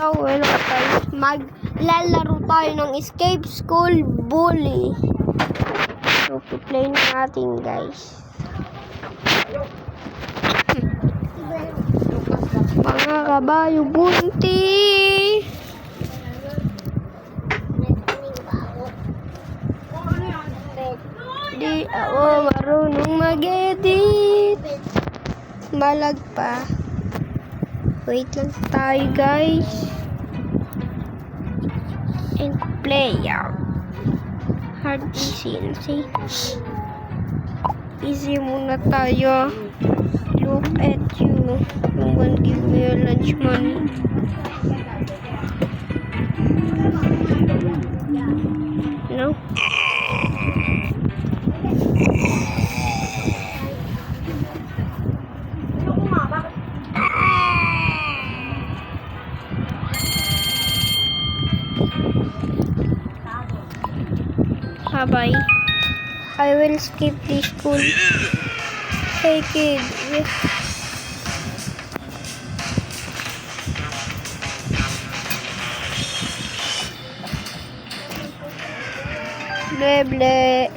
So, welcome guys. Maglalaro tayo ng Escape School Bully. So, play na natin guys. Mga kabayo bunti. Di ako marunong mag-edit. Malag pa. Wait lang tayo guys. And play out. Hard easy and see. Easy muna tayo. Look at you. You won't give me your lunch money. No? Bye-bye. I will skip this school. Hey kid. Bleble.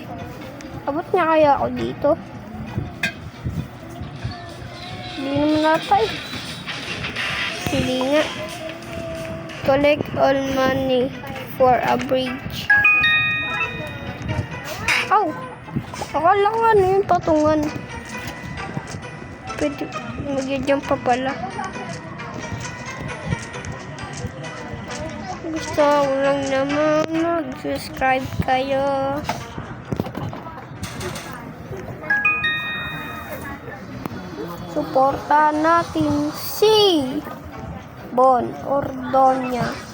Abot niya kaya ako dito? Hindi naman nata eh. Hindi nga. Collect all money for a bridge. Aw! Akala ko ano yung patungan. Pwede mag-jump pa pala. Gusto ko lang naman mag-subscribe kayo. Suporta natin si Bon Ordonya.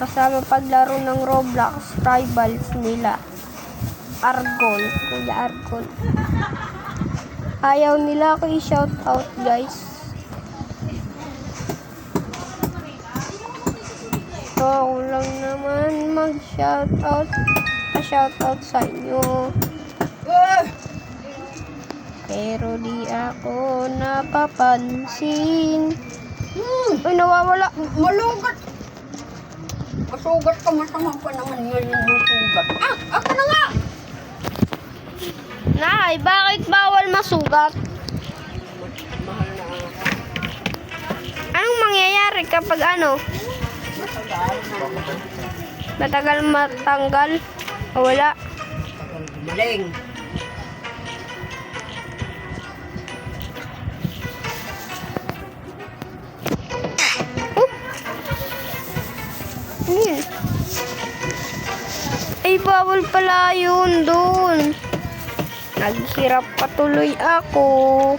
Kasama paglaro ng Roblox rivals nila. Argol. Kuya Argol. Ayaw nila ako i-shout out guys. So, ako lang naman mag-shout out. Pa-shout out sa inyo. Pero di ako napapansin. Uy, nawawala. Malugat. Masugat ka, masama pa naman ngayon yung sugat. Ah, ako na nga! Nay, bakit bawal masugat? Anong mangyayari kapag ano? Matagal matanggal? O wala? Maling. Bawal pala yun doon. Naghirap patuloy ako.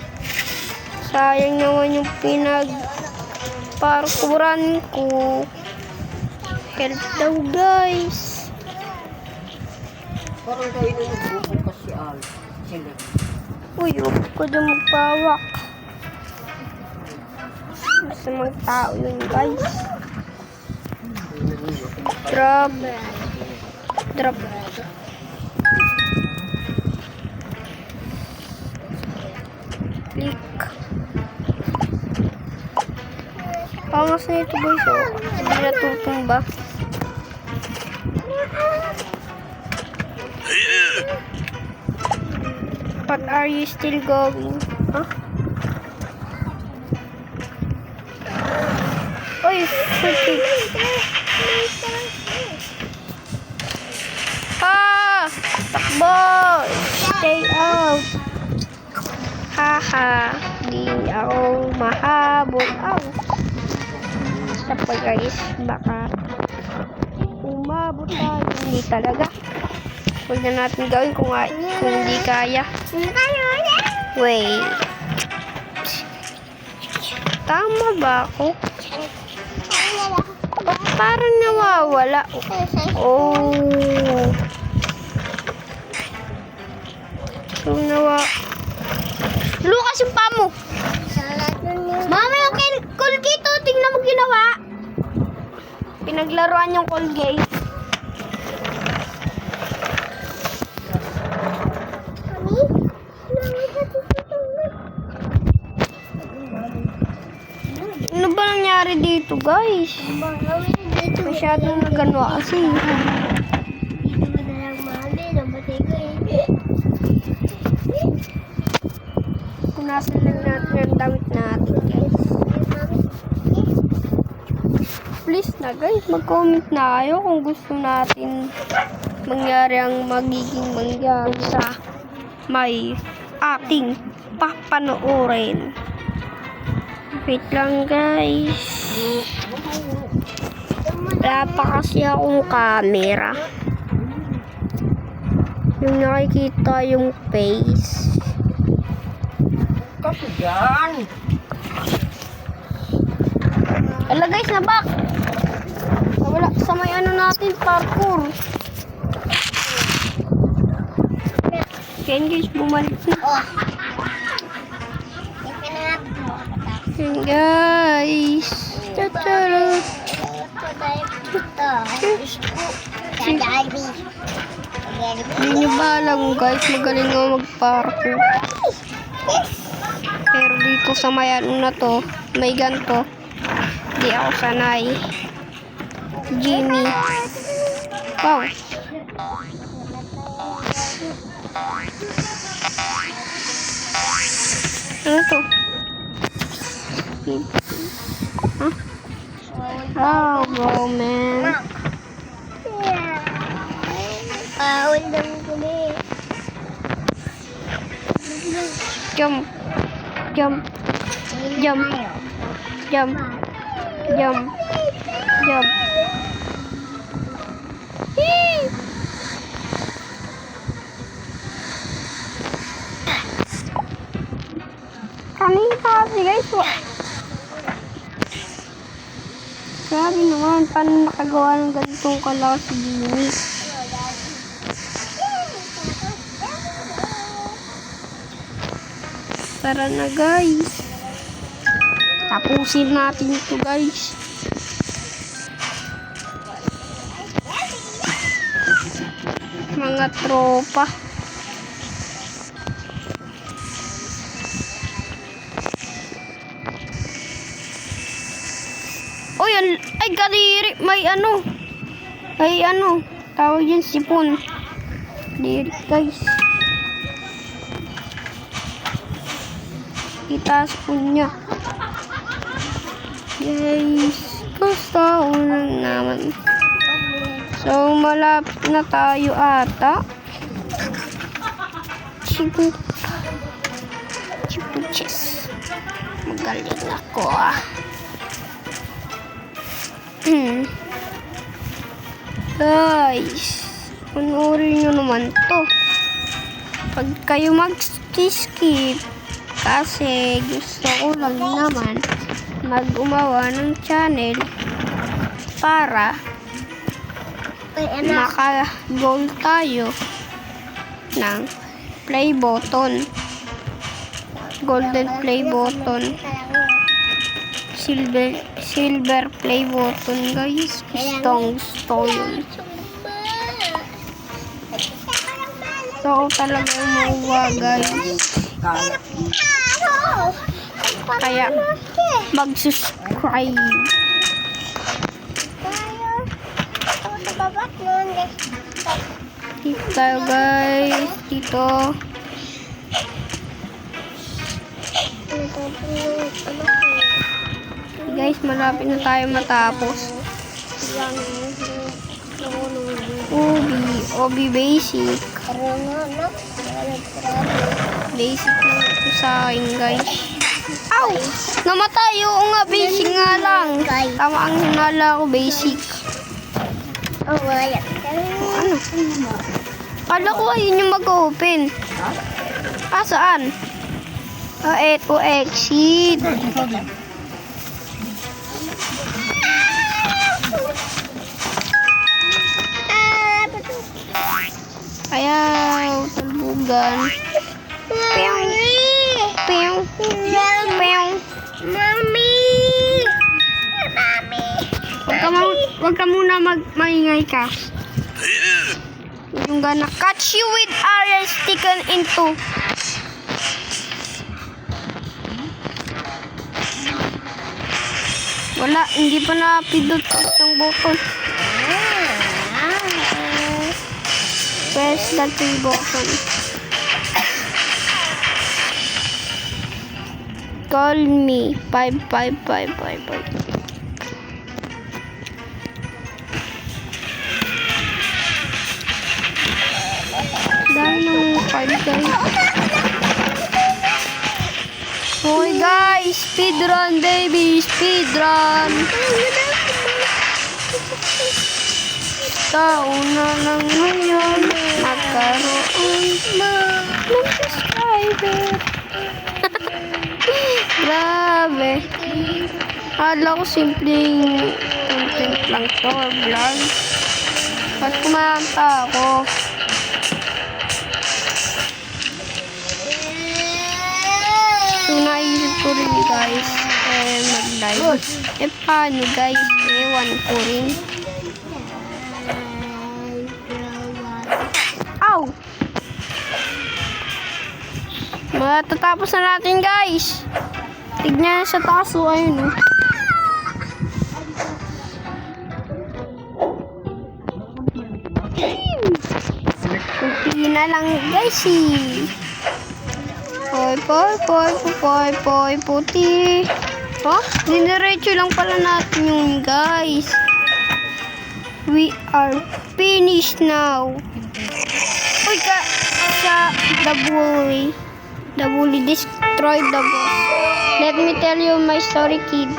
Sayang naman yung pinag parkuran ko. Help daw guys. Parang kayo na nagbubukas si Al. Sila. Uy, huwag ko dyan magpawak. Basta mga tao yun guys. Drop. Drop. Click. Pangas na ito guys oh. Hindi natutumba. What are you still going? Huh? Uy, puti. Takbo! Stay out! Haha! Di ako mahabol. Aw! Sa pa guys, baka umabot tayo. Hindi talaga. Huwag na natin gawin kung, kung hindi kaya. Wait. Tama ba ako? Ba't parang nawawala? Oh. So, nawa... Yung pamo! Mama, yung Colgate, oh, tingnan mo ginawa. Pinaglaruan yung Colgate. Ano ba nangyari dito, guys? Masyadong nagano kasi. Punasan lang natin ang damit natin, guys. Please na, guys. Mag-comment na kayo kung gusto natin mangyari ang magiging mangyari sa may ating papanoorin. Wait lang, guys. Wala pa kasi akong camera. Yung nakikita yung face. Kasi yan. Ala guys, na back. Wala sa may ano natin, parkour. Yan guys, bumalik na. Yan guys. Tacharot. Hindi nyo ba alam guys, magaling ako mag-parkour. Pero dito sa may ano na to, may ganto. Di ako sanay. Jimmy. Wow. Ano to? Huh? Oh, bro, man. Bawal lang kami. Jump. Jump. Jump. Jump. Jump. Jump. Kasi guys, wa- Grabe naman, paano nakagawa ng ganitong kalakas si Jimmy? Tara na guys. Tapusin natin ito guys. Mga tropa. Yan, ay kadiri, may ano. Ay ano, tawag yan sipon. Kadiri guys. Itaas po niya. Guys, gusto ko lang naman. So, malapit na tayo ata. Chibu. Chibuches. Magaling ako ah. Hmm. Guys, panoorin nyo naman to. Pag kayo mag-skip, kasi gusto ko lang naman mag-umawa ng channel para maka-goal tayo ng play button. Golden play button. Silver silver play button guys. Gustong gusto yun. Ko talaga umawa guys. Kalat. Kaya mag-subscribe. Dito tayo guys. Dito. Guys, malapit na tayo matapos. Obi, Obi basic. Basic na ito sa akin guys. Ow! Namatay! Oo nga, basic nga lang. Tama ang hinala ko, basic. Oh, wala. Ano? Kala ko ayun yung mag-open. Ah, saan? Ah, eto, exit. Ayaw, talbugan. Pew. Pew. Pew. Mami! Mami! Huwag ka, ka muna mag maingay ka. Yung gonna catch you with iron sticking into. Wala, hindi pa na-pindot ng button. Press the three button. Call me. 55555. Dahil ng card guys. Hoy guys, speedrun baby, speedrun. Taon na lang ngayon, magkaroon na ng subscriber. Grabe. Akala ko simpleng content lang to vlog. Ba't kumanta ako? So, naisip ko rin guys, eh, mag-live. Eh, paano guys? Ewan ko rin. Matatapos na natin guys. Tignan sa taas o ayun oh. Kunti na lang guys eh. Poy, poy, poy, poy, poy, puti. Oh, diniretso lang pala natin yun, guys. We are finished now. Uy, ka, sa the bully. The bully destroyed the boss. Let me tell you my story, kid.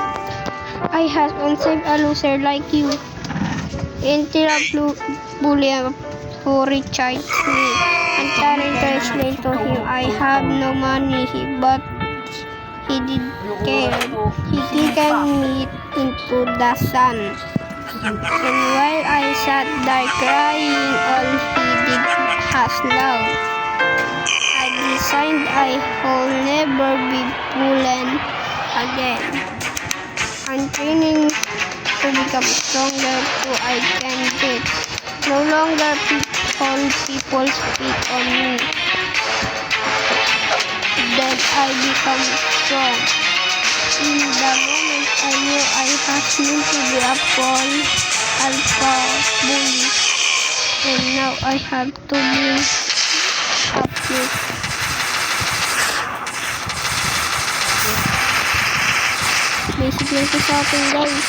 I have unsaved a loser like you. Until a blue bully who recharged me. And to explain to him I have no money, but he did care. He taken me into the sun. And while I sat there crying, all he did has love. I decided I will never be bullied again. I'm training to become stronger so I can get. No longer people people speak on me. Then I become strong. In the moment I knew I had meant to be a pawn alpha bully. And now I have to be with Basic lang ito sa atin guys.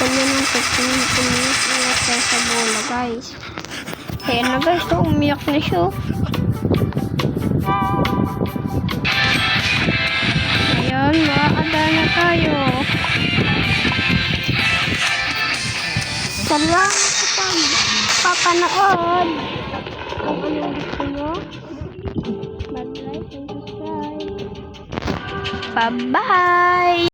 Kanya ng kukunin umiyak umiyak sa bola guys. Kaya na guys, so umiyak na siya. Ayan, makakada na tayo. Salamat sa papanood. Kung anong gusto nyo, mag-like and subscribe. Bye-bye!